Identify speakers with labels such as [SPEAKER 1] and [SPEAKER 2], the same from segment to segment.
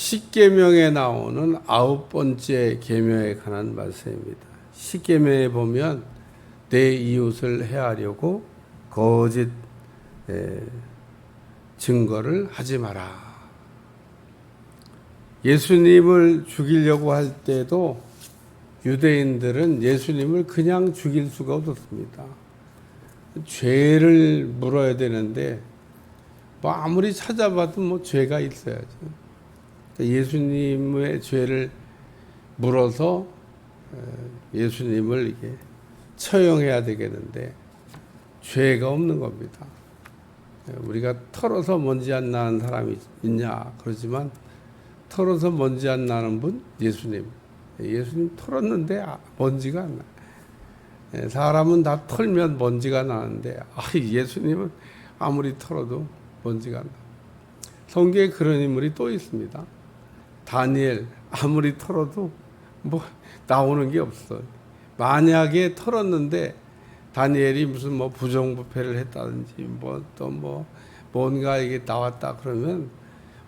[SPEAKER 1] 십계명에 나오는 아홉 번째 계명에 관한 말씀입니다. 십계명에 보면 내 이웃을 해하려고 거짓 에, 증거를 하지 마라. 예수님을 죽이려고 할 때도 유대인들은 예수님을 그냥 죽일 수가 없었습니다. 죄를 물어야 되는데 뭐 아무리 찾아봐도 뭐 죄가 있어야죠. 그러니까 예수님의 죄를 물어서 예수님을 이게 처형해야 되겠는데 죄가 없는 겁니다. 우리가 털어서 먼지 안 나는 사람이 있냐 그러지만 털어서 먼지 안 나는 분 예수님. 예수님 털었는데 아, 먼지가 안 나. 예, 사람은 다 털면 먼지가 나는데 아, 예수님은 아무리 털어도 먼지가 안 나. 성경에 그런 인물이 또 있습니다. 다니엘 아무리 털어도 뭐 나오는 게 없어. 만약에 털었는데 다니엘이 무슨 뭐 부정부패를 했다든지 뭐또뭐 뭔가 이게 나왔다 그러면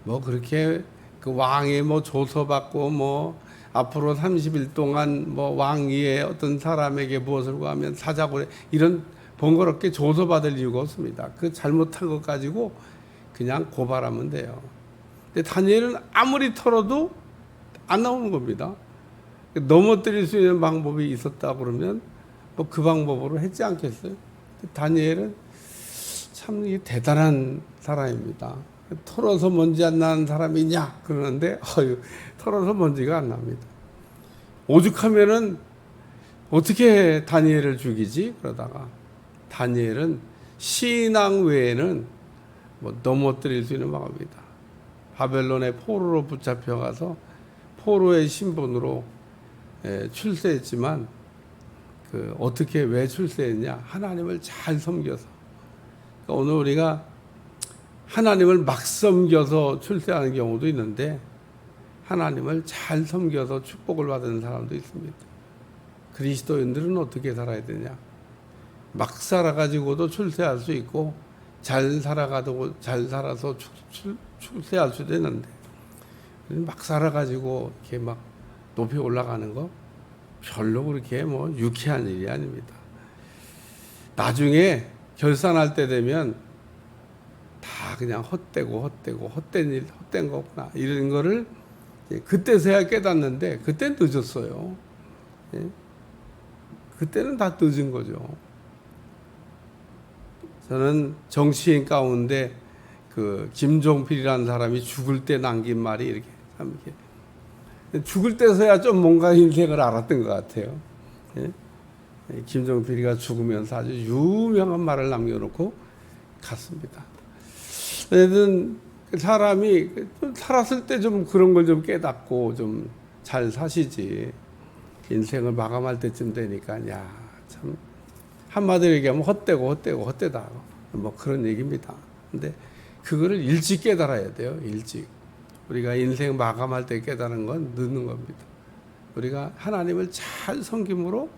[SPEAKER 1] 뭐 그렇게 그 왕의 뭐 조서받고 뭐 앞으로 30일 동안 뭐 왕위에 어떤 사람에게 무엇을 구하면 사자고 이런 번거롭게 조서받을 이유가 없습니다. 그 잘못한 것 가지고 그냥 고발하면 돼요. 근데 다니엘은 아무리 털어도 안 나오는 겁니다. 넘어뜨릴 수 있는 방법이 있었다 그러면 뭐 그 방법으로 했지 않겠어요? 다니엘은 참 대단한 사람입니다. 털어서 먼지 안 나는 사람이냐 그러는데 어휴, 털어서 먼지가 안 납니다. 오죽하면은 어떻게 다니엘을 죽이지? 그러다가 다니엘은 신앙 외에는 뭐 넘어뜨릴 수 있는 방법이다. 바벨론의 포로로 붙잡혀가서 포로의 신분으로 예, 출세했지만 그 어떻게 왜 출세했냐? 하나님을 잘 섬겨서. 그러니까 오늘 우리가 하나님을 막 섬겨서 출세하는 경우도 있는데 하나님을 잘 섬겨서 축복을 받는 사람도 있습니다. 그리스도인들은 어떻게 살아야 되냐? 막 살아가지고도 출세할 수 있고 잘 살아가도 잘 살아서 출, 출, 출세할 수도 있는데 막 살아가지고 이렇게 막 높이 올라가는 거 별로 그렇게 뭐 유쾌한 일이 아닙니다. 나중에 결산할 때 되면 다 그냥 헛되고 헛되고 헛된 일, 헛된 거구나 이런 거를 그때서야 깨닫는데 그때 늦었어요. 예? 그때는 다 늦은 거죠. 저는 정치인 가운데 그 김종필이라는 사람이 죽을 때 남긴 말이 이렇게 참 이렇게 죽을 때서야 좀 뭔가 인생을 알았던 것 같아요. 예? 김종필이가 죽으면서 아주 유명한 말을 남겨놓고 갔습니다. 어쨌든 사람이 살았을 때 좀 그런 걸 좀 깨닫고 좀 잘 사시지 인생을 마감할 때쯤 되니까 야 참 한마디로 얘기하면 헛되고 헛되고 헛되다 뭐 그런 얘기입니다. 근데 그거를 일찍 깨달아야 돼요. 일찍 우리가 인생 마감할 때 깨달은 건 늦는 겁니다. 우리가 하나님을 잘 섬김으로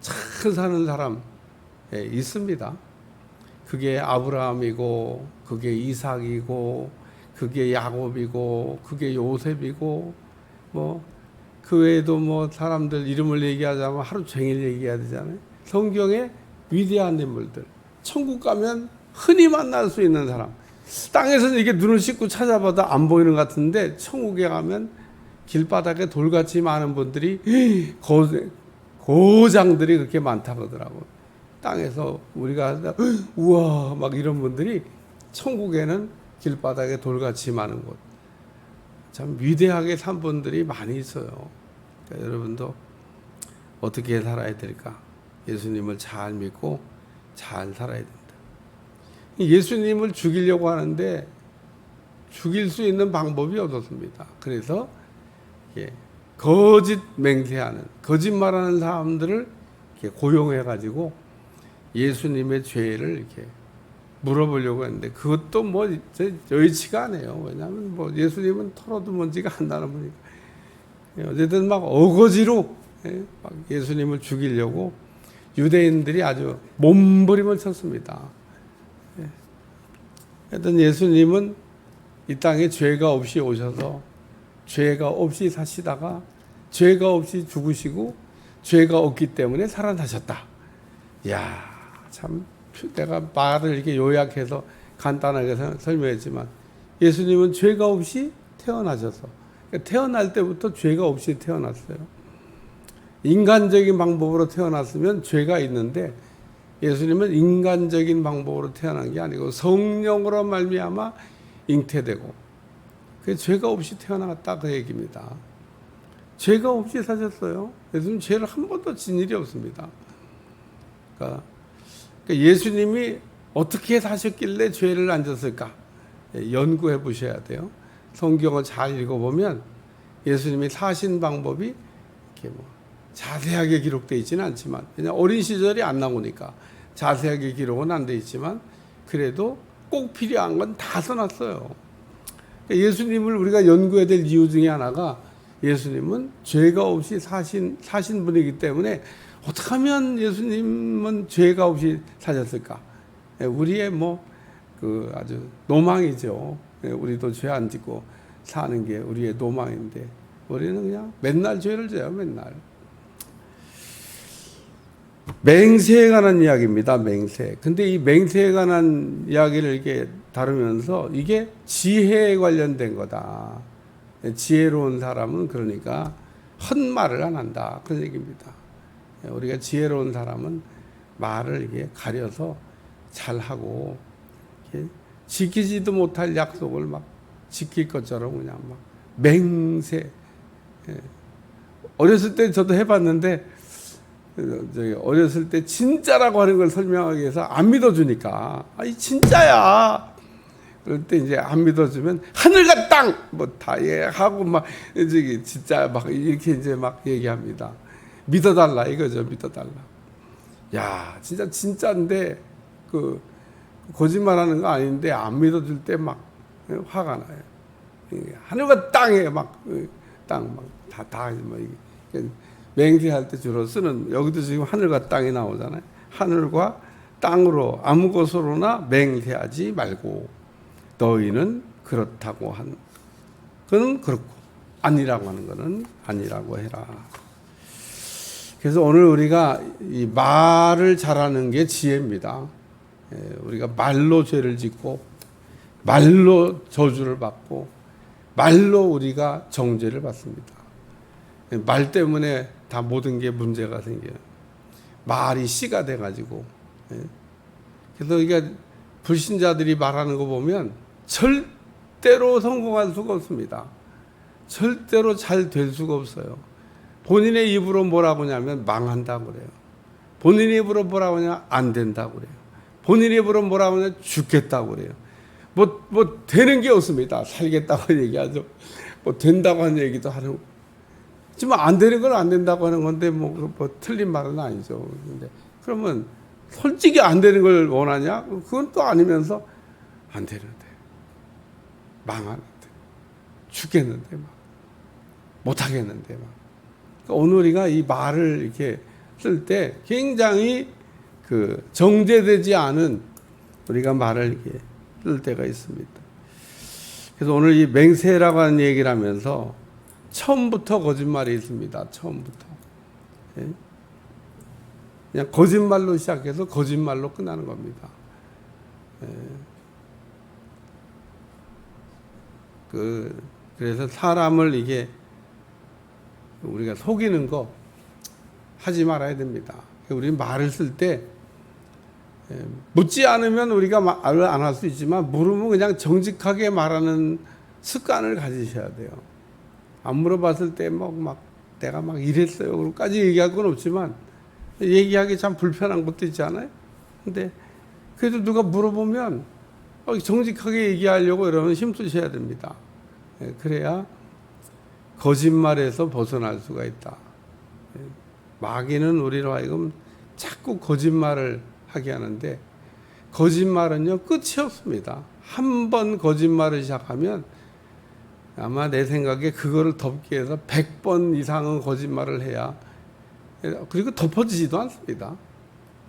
[SPEAKER 1] 잘 사는 사람 예, 있습니다. 그게 아브라함이고 그게 이삭이고 그게 야곱이고 그게 요셉이고 뭐 그 외에도 뭐 사람들 이름을 얘기하자면 하루 종일 얘기해야 되잖아요. 성경에 위대한 인물들 천국 가면 흔히 만날 수 있는 사람 땅에서는 이게 눈을 씻고 찾아봐도 안 보이는 것 같은데 천국에 가면 길바닥에 돌같이 많은 분들이 고, 고장들이 그렇게 많다 그러더라고. 땅에서 우리가 우와 막 이런 분들이 천국에는 길바닥에 돌같이 많은 곳. 참 위대하게 산 분들이 많이 있어요. 그러니까 여러분도 어떻게 살아야 될까? 예수님을 잘 믿고 잘 살아야 된다. 예수님을 죽이려고 하는데 죽일 수 있는 방법이 없었습니다. 그래서 예, 거짓 맹세하는 거짓말하는 사람들을 고용해 가지고 예수님의 죄를 이렇게 물어보려고 했는데 그것도 뭐 여의치가 않아요. 왜냐하면 뭐 예수님은 털어도 먼지가 안 나는 분이니까. 예, 어쨌든 막 어거지로 예, 막 예수님을 죽이려고 유대인들이 아주 몸부림을 쳤습니다. 예. 하여튼 예수님은 이 땅에 죄가 없이 오셔서 죄가 없이 사시다가 죄가 없이 죽으시고 죄가 없기 때문에 살아나셨다. 야, 참 내가 말을 이렇게 요약해서 간단하게 설- 설명했지만 예수님은 죄가 없이 태어나셔서 그러니까 태어날 때부터 죄가 없이 태어났어요. 인간적인 방법으로 태어났으면 죄가 있는데 예수님은 인간적인 방법으로 태어난 게 아니고 성령으로 말미암아 잉태되고 그 죄가 없이 태어났다 그 얘기입니다. 죄가 없이 사셨어요. 예수님 죄를 한 번도 진 일이 없습니다. 그러니까 그러니까 예수님이 어떻게 사셨길래 죄를 안 졌을까 예, 연구해 보셔야 돼요. 성경을 잘 읽어보면 예수님이 사신 방법이 이렇게 뭐 자세하게 기록되어 있지는 않지만 그냥 어린 시절이 안 나오니까 자세하게 기록은 안 돼 있지만 그래도 꼭 필요한 건 다 써놨어요. 그러니까 예수님을 우리가 연구해야 될 이유 중에 하나가 예수님은 죄가 없이 사신 사신 분이기 때문에 어떻게 하면 예수님은 죄가 없이 사셨을까? 예, 우리의 뭐 그 아주 노망이죠. 예, 우리도 죄 안 짓고 사는 게 우리의 노망인데 우리는 그냥 맨날 죄를 져요, 맨날. 맹세에 관한 이야기입니다. 맹세. 근데 이 맹세에 관한 이야기를 이렇게 다루면서 이게 지혜에 관련된 거다. 지혜로운 사람은 그러니까 헛말을 안 한다. 그런 얘기입니다. 우리가 지혜로운 사람은 말을 이게 가려서 잘 하고 지키지도 못할 약속을 막 지킬 것처럼 그냥 막 맹세. 예. 어렸을 때 저도 해봤는데 그 저기 어렸을 때 진짜라고 하는 걸 설명하기 위해서 안 믿어주니까 아이 진짜야. 그럴 때 이제 안 믿어주면 하늘과 땅 뭐 다 예 하고 막 저기 진짜 막 이렇게 이제 막 얘기합니다. 믿어달라 이거죠 믿어달라. 야 진짜 진짜인데 그 거짓말하는 거 아닌데 안 믿어줄 때 막 화가 나요. 하늘과 땅에 막 땅 막 다다뭐 이게 맹세할 때 주로 쓰는 여기도 지금 하늘과 땅이 나오잖아요. 하늘과 땅으로 아무 것으로나 맹세하지 말고 너희는 그렇다고 한 그는 그렇고 아니라고 하는 거는 아니라고 해라. 그래서 오늘 우리가 이 말을 잘하는 게 지혜입니다. 예, 우리가 말로 죄를 짓고 말로 저주를 받고 말로 우리가 정죄를 받습니다. 예, 말 때문에 다 모든 게 문제가 생겨요. 말이 씨가 돼가지고. 예. 그래서 이게 불신자들이 말하는 거 보면 절대로 성공할 수가 없습니다. 절대로 잘 될 수가 없어요. 본인의 입으로 뭐라고 하냐면 망한다고 그래요. 본인의 입으로 뭐라고 하냐면 안 된다고 그래요. 본인의 입으로 뭐라고 하냐면 죽겠다고 그래요. 뭐, 뭐, 되는 게 없습니다. 살겠다고 얘기하죠. 뭐, 된다고 하는 얘기도 하는. 하지만 안 되는 건 안 된다고 하는 건데, 뭐, 뭐, 틀린 말은 아니죠. 근데, 그러면, 솔직히 안 되는 걸 원하냐? 그건 또 아니면서, 안 되는데. 망하는데. 죽겠는데, 막. 못하겠는데, 막. 그러니까 오늘 우리가 이 말을 이렇게 쓸 때 굉장히 그 정제되지 않은 우리가 말을 이렇게 쓸 때가 있습니다. 그래서 오늘 이 맹세라고 하는 얘기를 하면서 처음부터 거짓말이 있습니다. 처음부터. 예? 그냥 거짓말로 시작해서 거짓말로 끝나는 겁니다. 예. 그 그래서 사람을 이게 우리가 속이는 거 하지 말아야 됩니다. 우리 말을 쓸 때 묻지 않으면 우리가 말을 안 할 수 있지만 물으면 그냥 정직하게 말하는 습관을 가지셔야 돼요. 안 물어봤을 때 막 막 내가 막 이랬어요. 그까지 얘기할 건 없지만 얘기하기 참 불편한 것도 있잖아요. 근데 그래도 누가 물어보면 정직하게 얘기하려고 이러면 힘쓰셔야 됩니다. 그래야 거짓말에서 벗어날 수가 있다. 마귀는 우리로 하여금 자꾸 거짓말을 하게 하는데 거짓말은요 끝이 없습니다. 한 번 거짓말을 시작하면 아마 내 생각에 그거를 덮기 위해서 100번 이상은 거짓말을 해야 그리고 덮어지지도 않습니다.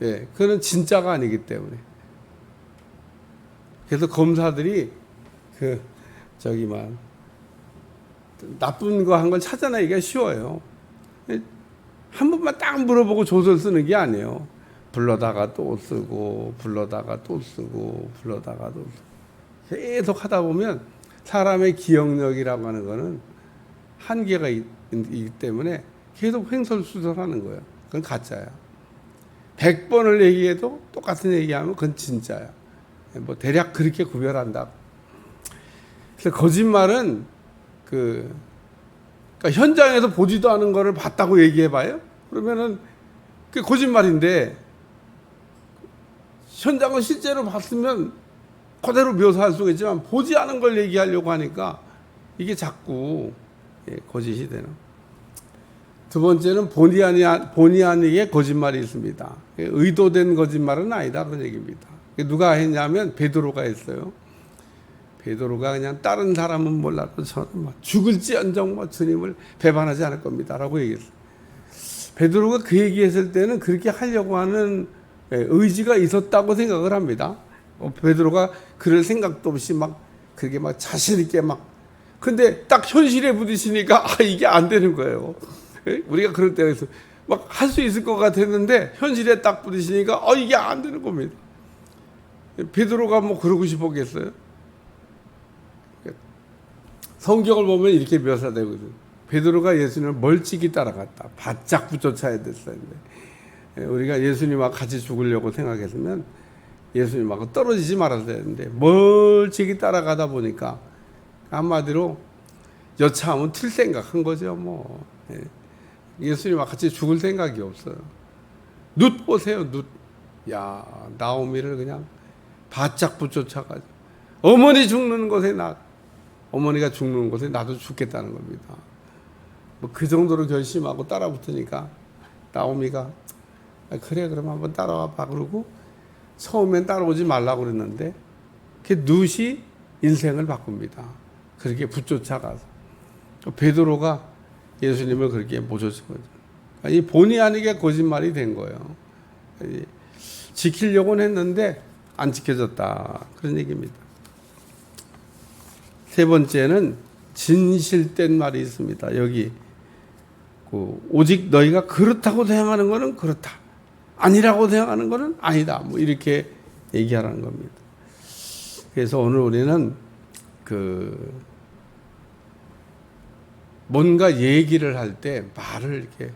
[SPEAKER 1] 예, 그거는 진짜가 아니기 때문에. 그래서 검사들이 그 저기만 나쁜 거 한 걸 찾아내기가 쉬워요. 한 번만 딱 물어보고 조설 쓰는 게 아니에요. 불러다가 또 쓰고, 불러다가 또 쓰고, 불러다가 또 쓰고. 계속 하다 보면 사람의 기억력이라고 하는 거는 한계가 있, 기 때문에 계속 횡설수설하는 거예요. 그건 가짜야. 100번을 얘기해도 똑같은 얘기하면 그건 진짜야. 뭐 대략 그렇게 구별한다. 그래서 거짓말은 그 그러니까 현장에서 보지도 않은 거를 봤다고 얘기해 봐요. 그러면은 그 거짓말인데 현장을 실제로 봤으면 그대로 묘사할 수가 있지만 보지 않은 걸 얘기하려고 하니까 이게 자꾸 예, 거짓이 되는. 두 번째는 본의 아니 본의 아니게 거짓말이 있습니다. 의도된 거짓말은 아니다 그런 얘기입니다. 누가 했냐면 베드로가 했어요. 베드로가 그냥 다른 사람은 몰라도 저는 막 죽을지언정 뭐 주님을 배반하지 않을 겁니다라고 얘기했어요. 베드로가 그 얘기했을 때는 그렇게 하려고 하는 예, 의지가 있었다고 생각을 합니다. 어, 베드로가 그럴 생각도 없이 막 그렇게 막 자신 있게 막 근데 딱 현실에 부딪히니까 아 이게 안 되는 거예요. 예? 우리가 그럴 때가 있어. 막 할 수 있을 것 같았는데 현실에 딱 부딪히니까 어 이게 안 되는 겁니다. 베드로가 뭐 그러고 싶었겠어요? 성경을 보면 이렇게 묘사되거든요. 베드로가 예수님을 멀찍이 따라갔다. 바짝 붙여차야 됐었는데 우리가 예수님과 같이 죽으려고 생각했으면 예수님하고 떨어지지 말아야 되는데 멀찍이 따라가다 보니까 한마디로 여차하면 틀 생각한 거죠. 뭐 예수님과 같이 죽을 생각이 없어요. 눕 보세요. 눕. 야 나오미를 그냥 바짝 붙여차가지고 어머니 죽는 곳에 나 어머니가 죽는 곳에 나도 죽겠다는 겁니다. 뭐 그 정도로 결심하고 따라 붙으니까 나오미가 아, 그래 그럼 한번 따라와 봐 그러고 처음엔 따라오지 말라고 그랬는데 그 룻이 인생을 바꿉니다. 그렇게 붙쫓아가서 베드로가 예수님을 그렇게 모셔준 거죠. 이 본의 아니게 거짓말이 된 거예요. 지키려고는 했는데 안 지켜졌다 그런 얘기입니다. 세 번째는 진실된 말이 있습니다. 여기 그 오직 너희가 그렇다고 생각하는 것은 그렇다. 아니라고 생각하는 것은 아니다. 뭐 이렇게 얘기하라는 겁니다. 그래서 오늘 우리는 그 뭔가 얘기를 할 때 말을 이렇게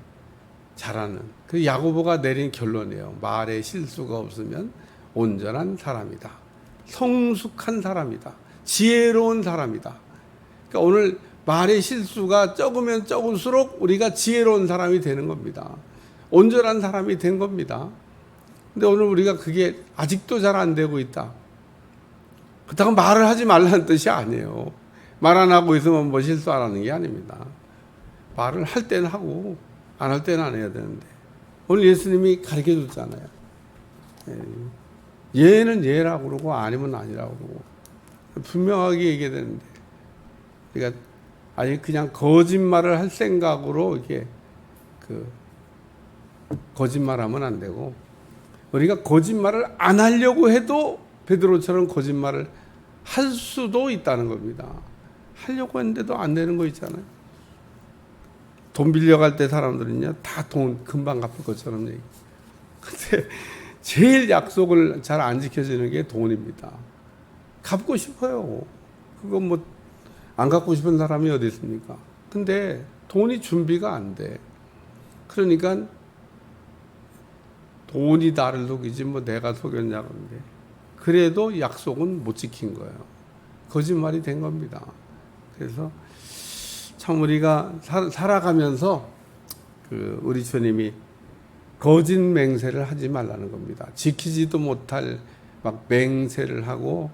[SPEAKER 1] 잘하는 그 야고보가 내린 결론이에요. 말에 실수가 없으면 온전한 사람이다. 성숙한 사람이다. 지혜로운 사람이다. 그러니까 오늘 말의 실수가 적으면 적을수록 우리가 지혜로운 사람이 되는 겁니다. 온전한 사람이 된 겁니다. 근데 오늘 우리가 그게 아직도 잘 안 되고 있다. 그렇다고 말을 하지 말라는 뜻이 아니에요. 말 안 하고 있으면 뭐 실수 안 하는 게 아닙니다. 말을 할 때는 하고 안 할 때는 안 해야 되는데 오늘 예수님이 가르쳐 줬잖아요. 예. 얘는 얘라고 그러고 아니면 아니라고 그러고 분명하게 얘기해야 되는데 그러니까 아니 그냥 거짓말을 할 생각으로 이게 그 거짓말하면 안 되고 우리가 거짓말을 안 하려고 해도 베드로처럼 거짓말을 할 수도 있다는 겁니다. 하려고 했는데도 안 되는 거 있잖아요. 돈 빌려갈 때 사람들은요 다 돈 금방 갚을 것처럼 얘기. 근데 제일 약속을 잘 안 지켜지는 게 돈입니다. 갚고 싶어요. 그건 뭐안 갖고 싶은 사람이 어디 있습니까? 근데 돈이 준비가 안 돼. 그러니까 돈이 나를 속이지 뭐 내가 속였냐 그런데 그래도 약속은 못 지킨 거예요. 거짓말이 된 겁니다. 그래서 참 우리가 살아가면서 그 우리 주님이 거짓 맹세를 하지 말라는 겁니다. 지키지도 못할 막 맹세를 하고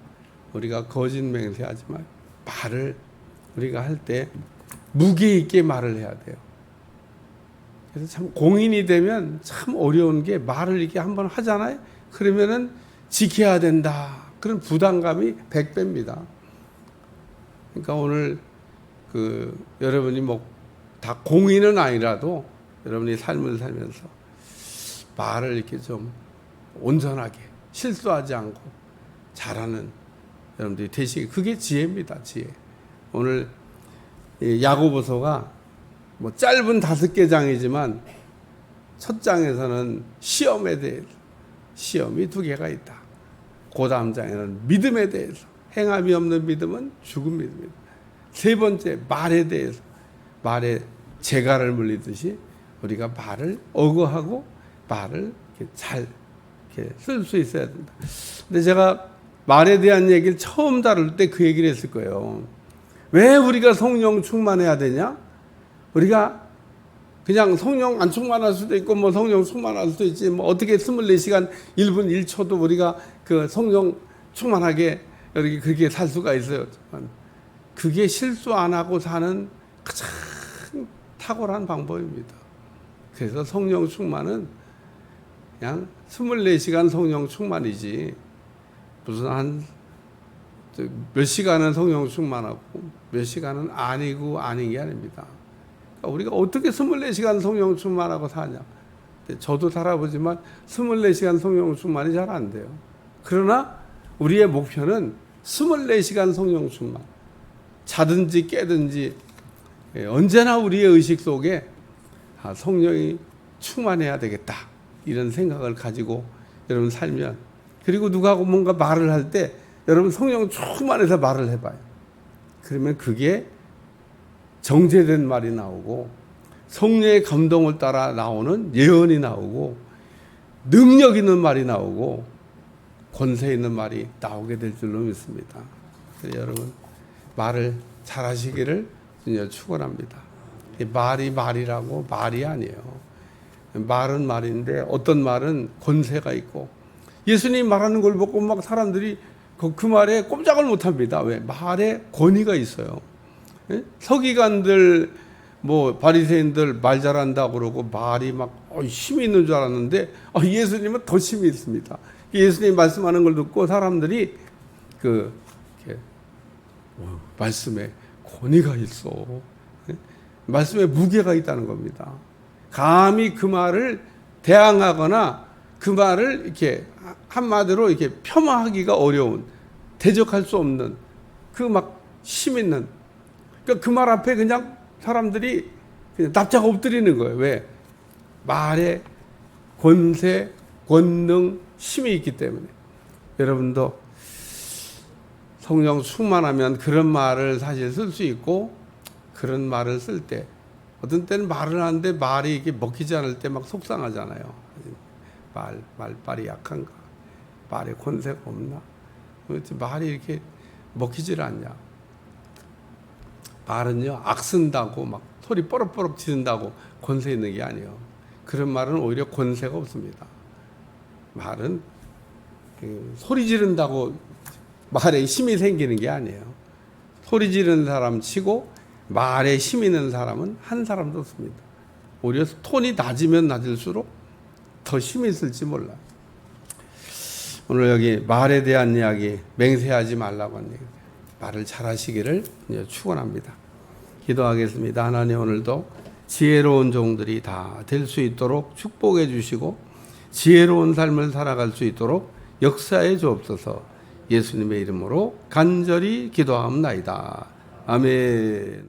[SPEAKER 1] 우리가 거짓 맹세하지 말 말을 우리가 할 때 무게 있게 말을 해야 돼요. 그래서 참 공인이 되면 참 어려운 게 말을 이렇게 한번 하잖아요. 그러면은 지켜야 된다. 그런 부담감이 100배입니다. 그러니까 오늘 그 여러분이 뭐 다 공인은 아니라도 여러분이 삶을 살면서 말을 이렇게 좀 온전하게 실수하지 않고 잘하는 여러분들이 되시기 그게 지혜입니다. 지혜. 오늘 이 야고보서가 뭐 짧은 다섯 개 장이지만 첫 장에서는 시험에 대해서 시험이 두 개가 있다. 그 다음 장에는 믿음에 대해서 행함이 없는 믿음은 죽은 믿음이다. 세 번째 말에 대해서 말에 재갈을 물리듯이 우리가 말을 어거하고 말을 이렇게 잘 이렇게 쓸 수 있어야 된다. 근데 제가 말에 대한 얘기를 처음 다룰 때 그 얘기를 했을 거예요. 왜 우리가 성령 충만해야 되냐? 우리가 그냥 성령 안 충만할 수도 있고 뭐 성령 충만할 수도 있지 뭐 어떻게 24시간 1분 1초도 우리가 그 성령 충만하게 이렇게 그렇게 살 수가 있어요. 그게 실수 안 하고 사는 가장 탁월한 방법입니다. 그래서 성령 충만은 그냥 24시간 성령 충만이지 무슨 한 몇 시간은 성령 충만하고 몇 시간은 아니고 아닌 게 아닙니다. 그러니까 우리가 어떻게 24시간 성령 충만 하고 사냐. 저도 살아보지만 24시간 성령 충만이 잘 안 돼요. 그러나 우리의 목표는 24시간 성령 충만. 자든지 깨든지 예, 언제나 우리의 의식 속에 아, 성령이 충만해야 되겠다. 이런 생각을 가지고 여러분 살면 그리고 누가하고 뭔가 말을 할 때 여러분 성령 충만해서 말을 해봐요. 그러면 그게 정제된 말이 나오고 성령의 감동을 따라 나오는 예언이 나오고 능력 있는 말이 나오고 권세 있는 말이 나오게 될 줄로 믿습니다. 여러분 말을 잘하시기를 축원합니다. 이 말이 말이라고 말이 아니에요. 말은 말인데 어떤 말은 권세가 있고 예수님 말하는 걸 보고 막 사람들이 그, 그 말에 꼼짝을 못합니다. 왜 말에 권위가 있어요. 예? 서기관들 뭐 바리새인들 말 잘한다 그러고 말이 막 어, 힘이 있는 줄 알았는데 어, 예수님은 더 힘이 있습니다. 예수님 말씀하는 걸 듣고 사람들이 그 어, 말씀에 권위가 있어. 예? 말씀에 무게가 있다는 겁니다. 감히 그 말을 대항하거나 그 말을 이렇게 한마디로 이렇게 폄하하기가 어려운 대적할 수 없는 그 막 힘 있는 그러니까 그말 앞에 그냥 사람들이 그냥 납작 엎드리는 거예요. 왜? 말에 권세, 권능, 힘이 있기 때문에 여러분도 성령 충만하면 그런 말을 사실 쓸 수 있고 그런 말을 쓸 때 어떤 때는 말을 하는데 말이 이게 먹히지 않을 때 막 속상하잖아요. 말 말빨이 약한가? 말에 권세가 없나? 말이 이렇게 먹히질 않냐? 말은요 악쓴다고 막 소리 뻐럭뻐럭 지른다고 권세 있는 게 아니에요. 그런 말은 오히려 권세가 없습니다. 말은 그 소리 지른다고 말에 힘이 생기는 게 아니에요. 소리 지르는 사람 치고 말에 힘 있는 사람은 한 사람도 없습니다. 오히려 톤이 낮으면 낮을수록 더 힘이 있을지 몰라. 오늘 여기 말에 대한 이야기 맹세하지 말라고 한 얘기. 말을 잘하시기를 축원합니다. 기도하겠습니다. 하나님 오늘도 지혜로운 종들이 다 될 수 있도록 축복해 주시고 지혜로운 삶을 살아갈 수 있도록 역사해 주옵소서. 예수님의 이름으로 간절히 기도하옵나이다. 아멘.